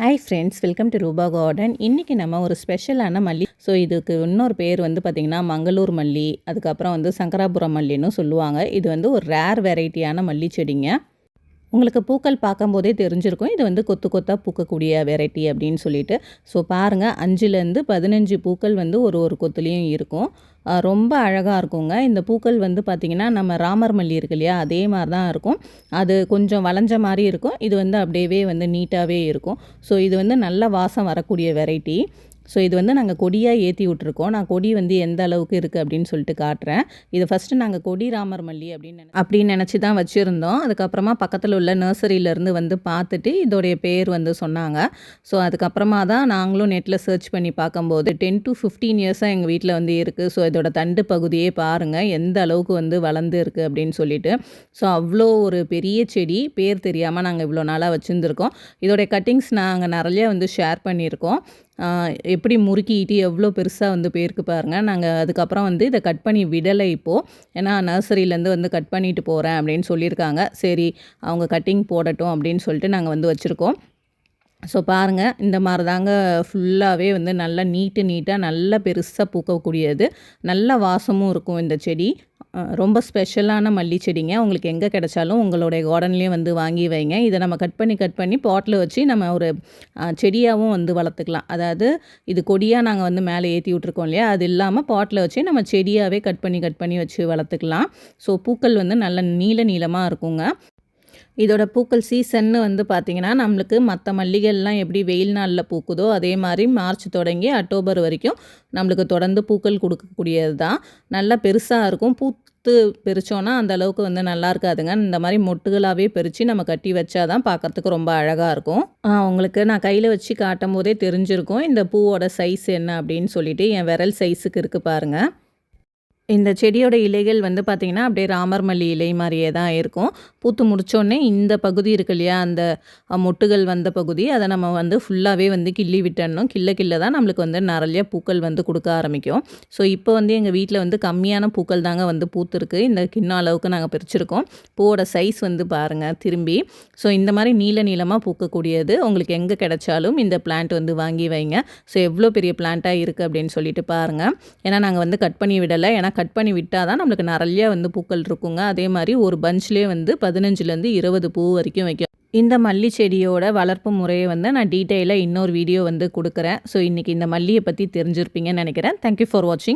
Hi friends welcome to Rupa garden இன்றைக்கி நம்ம ஒரு ஸ்பெஷலான மல்லி. ஸோ இதுக்கு இன்னொரு பேர் வந்து பார்த்திங்கன்னா மங்களூர் மல்லி. அதுக்கப்புறம் வந்து சங்கராபுரம் மல்லின்னு சொல்லுவாங்க. இது வந்து ஒரு ரேர் வெரைட்டியான மல்லி செடிங்க. உங்களுக்கு பூக்கள் பார்க்கும்போதே தெரிஞ்சிருக்கும். இது வந்து கொத்து கொத்தாக பூக்கக்கூடிய வெரைட்டி அப்படின்னு சொல்லிட்டு. ஸோ பாருங்கள் அஞ்சுலேருந்து பதினஞ்சு பூக்கள் வந்து ஒரு ஒரு கொத்துலேயும் இருக்கும். ரொம்ப அழகாக இருக்குங்க. இந்த பூக்கள் வந்து பார்த்திங்கன்னா நம்ம ராமர் மல்லி இருக்கு இல்லையா அதே மாதிரி தான் இருக்கும். அது கொஞ்சம் வளைஞ்ச மாதிரி இருக்கும். இது வந்து அப்படியே வந்து நீட்டாகவே இருக்கும். ஸோ இது வந்து நல்ல வாசம் வரக்கூடிய வெரைட்டி ஸோ இது வந்து நாங்கள் கொடியாக ஏற்றி விட்ருக்கோம் நான் கொடி வந்து எந்த அளவுக்கு இருக்குது அப்படின்னு சொல்லிட்டு காட்டுறேன். இது ஃபஸ்ட்டு நாங்கள் கொடி ராமர் மல்லி அப்படின்னு அப்படின்னு நினச்சி தான் வச்சுருந்தோம். அதுக்கப்புறமா பக்கத்தில் உள்ள நர்சரியிலேருந்து வந்து பார்த்துட்டு இதோடைய பேர் வந்து சொன்னாங்க. ஸோ அதுக்கப்புறமா தான் நாங்களும் நெட்டில் சர்ச் பண்ணி பார்க்கும்போது டென் டு ஃபிஃப்டீன் இயர்ஸாக எங்கள் வீட்டில் வந்து இருக்குது ஸோ இதோட தண்டு பகுதியே பாருங்கள் எந்த அளவுக்கு வந்து வளர்ந்து இருக்குது அப்படின்னு சொல்லிட்டு. ஸோ அவ்வளோ ஒரு பெரிய செடி. பேர் தெரியாமல் நாங்கள் இவ்வளோ நாளாக வச்சுருந்துருக்கோம். இதோடைய கட்டிங்ஸ் நாங்கள் நிறைய வந்து ஷேர் பண்ணியிருக்கோம். எப்படி முறுக்கிட்டு எவ்வளோ பெருசாக வந்து போயிருக்கு பாருங்கள் நாங்கள் அதுக்கப்புறம் வந்து இதை கட் பண்ணி விடலை இப்போது ஏன்னா நர்சரியிலேருந்து வந்து கட் பண்ணிட்டு போகிறேன் அப்படின்னு சொல்லியிருக்காங்க. சரி அவங்க கட்டிங் போடட்டும் அப்படின்னு சொல்லிட்டு நாங்கள் வந்து வச்சுருக்கோம். ஸோ பாருங்கள் இந்த மாதிரி தாங்க ஃபுல்லாகவே வந்து நல்லா நீட்டு நீட்டாக நல்லா பெருசாக பூக்கக்கூடியது. நல்ல வாசமும் இருக்கும் இந்த செடி. ரொம்ப ஸ்பெஷலான மல்லி செடிங்க. உங்களுக்கு எங்கே கிடைச்சாலும் உங்களுடைய கார்டன்லேயும் வந்து வாங்கி வைங்க. இதை நம்ம கட் பண்ணி கட் பண்ணி பாட்டில் வச்சு நம்ம ஒரு செடியாகவும் வந்து வளர்த்துக்கலாம். அதாவது இது கொடியாக நாங்கள் வந்து மேலே ஏற்றி விட்ருக்கோம் இல்லையா? அது இல்லாமல் பாட்டில் வச்சு நம்ம செடியாகவே கட் பண்ணி கட் பண்ணி வச்சு வளர்த்துக்கலாம். ஸோ பூக்கள் வந்து நல்ல நீள நீளமாக இருக்குங்க. இதோட பூக்கள் சீசன்னு வந்து பார்த்திங்கன்னா நம்மளுக்கு மற்ற மல்லிகைலாம் எப்படி வெயில் நாளில் பூக்குதோ அதே மாதிரி மார்ச் தொடங்கி அக்டோபர் வரைக்கும் நம்மளுக்கு தொடர்ந்து பூக்கள் கொடுக்கக்கூடியது தான் நல்லா பெருசாக இருக்கும். பூத்து பிரித்தோன்னா அந்த அளவுக்கு வந்து நல்லா இருக்காதுங்க. இந்த மாதிரி மொட்டுகளாகவே பிரித்து நம்ம கட்டி வச்சா தான் பார்க்குறதுக்கு ரொம்ப அழகாக இருக்கும். உங்களுக்கு நான் கையில் வச்சு காட்டும் போதே தெரிஞ்சிருக்கும். இந்த பூவோட சைஸ் என்ன அப்படின்னு சொல்லிட்டு என் விரல் சைஸுக்கு இருக்குது பாருங்கள் இந்த செடியோட இலைகள் வந்து பார்த்திங்கன்னா அப்படியே ராமர் மல்லி இலை மாதிரியே தான் இருக்கும். பூத்து முடித்தோடனே இந்த பகுதி இருக்கு இல்லையா அந்த மொட்டுகள் வந்த பகுதி அதை நம்ம வந்து ஃபுல்லாகவே வந்து கிள்ளி விட்டணும் கிள்ள கிள்ள தான் நம்மளுக்கு வந்து நிறைய பூக்கள் வந்து கொடுக்க ஆரம்பிக்கும். ஸோ இப்போ வந்து எங்கள் வீட்டில் வந்து கம்மியான பூக்கள் தாங்க வந்து பூத்துருக்கு. இந்த கிண்ணம் அளவுக்கு நாங்கள் பிரிச்சிருக்கோம். பூவோட சைஸ் வந்து பாருங்கள் திரும்பி. ஸோ இந்த மாதிரி நீல நீளமாக பூக்கக்கூடியது. உங்களுக்கு எங்கே கிடைச்சாலும் இந்த பிளான்ட் வந்து வாங்கி வைங்க. ஸோ எவ்வளோ பெரிய பிளான்ட்டாக இருக்குது அப்படின்னு சொல்லிட்டு பாருங்கள் ஏன்னா நாங்கள் வந்து கட் பண்ணி விடலை. ஏன்னா கட் பண்ணி விட்டால் தான் நம்மளுக்கு நிறைய வந்து பூக்கள் இருக்குங்க. அதே மாதிரி ஒரு பஞ்ச்லேயே வந்து பதினஞ்சுலேருந்து இருபது பூ வரைக்கும் வைக்கும். இந்த மல்லி செடியோட வளர்ப்பு முறையை வந்து நான் டீட்டெயிலாக இன்னொரு வீடியோ வந்து கொடுக்குறேன். ஸோ இன்றைக்கி இந்த மல்லியை பற்றி தெரிஞ்சிருப்பீங்கன்னு நினைக்கிறேன். தேங்க்யூ ஃபார் வாட்சிங்